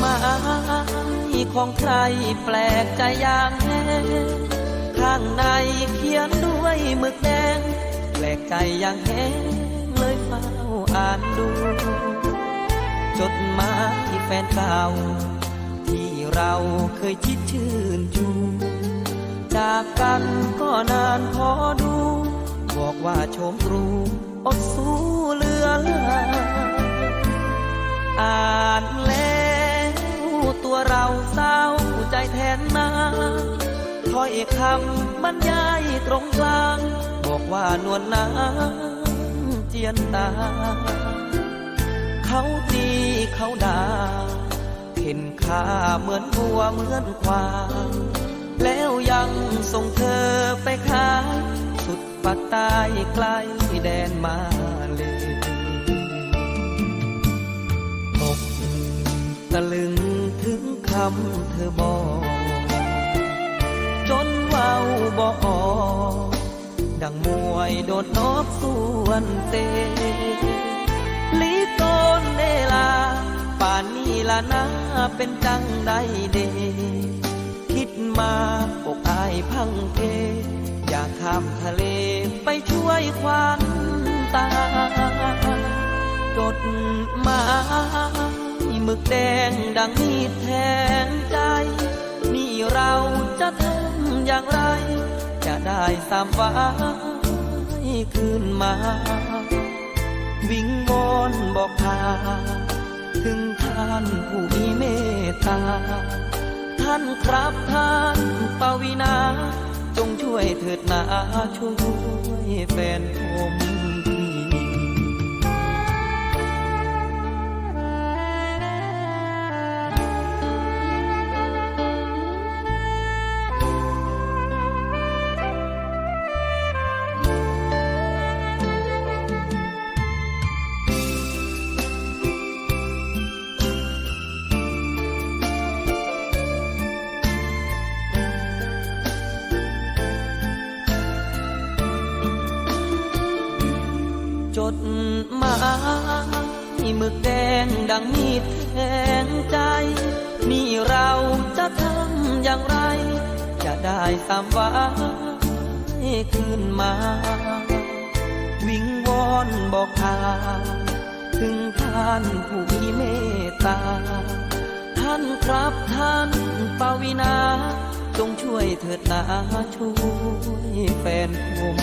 หมายของใครแปลกใจอย่างแน่ข้างในเขียนด้วยหมึกแดง แปลกใจอย่างแห้งเลยเฝ้าอ่านดู จดหมายแฟนเก่า ที่เราเคยชิดชื่นชูจากกันก็นานพอดู บอกว่าโชมตรูอดสู้เลือลาอ่าน นนาถ้อยคำบรรยายตรงกลาง บอกว่านวลน้ำเจียนตา เขาตีเขาด่าเห็นค่าเหมือนวัวเหมือนควายแล้วยังส่งเธอไปขายสุดปากใต้ไกลแดนมาเลยตกตะลึงถึงคำเธอบอก ว้าบอกออกดังมวยโดดนอบส่วนเตลิโกนเดลา ป่านนี้ละนาเป็นจังใดเด คิดมาอกอายพังเพอยากข้ามทะเลไปช่วยควันตาจดหมายหมึกแดงดังมีดแทงใจ นี่เรา อย่างไร จะได้สามฟ้าคืนมา วิงวอนบอกทางถึงท่านผู้มีเมตตา ท่านครับท่านปวินา จงช่วยเถิดนาช่วยแฟนผม จดหมายหมึกแดงดังมีดแทงใจ นี่เราจะทำอย่างไร จะได้สามวาคืนมา วิงวอนบอกทางถึงท่านผู้มีเมตตา ท่านครับท่านปวีนา จงช่วยเถิดนาช่วยแฟนผม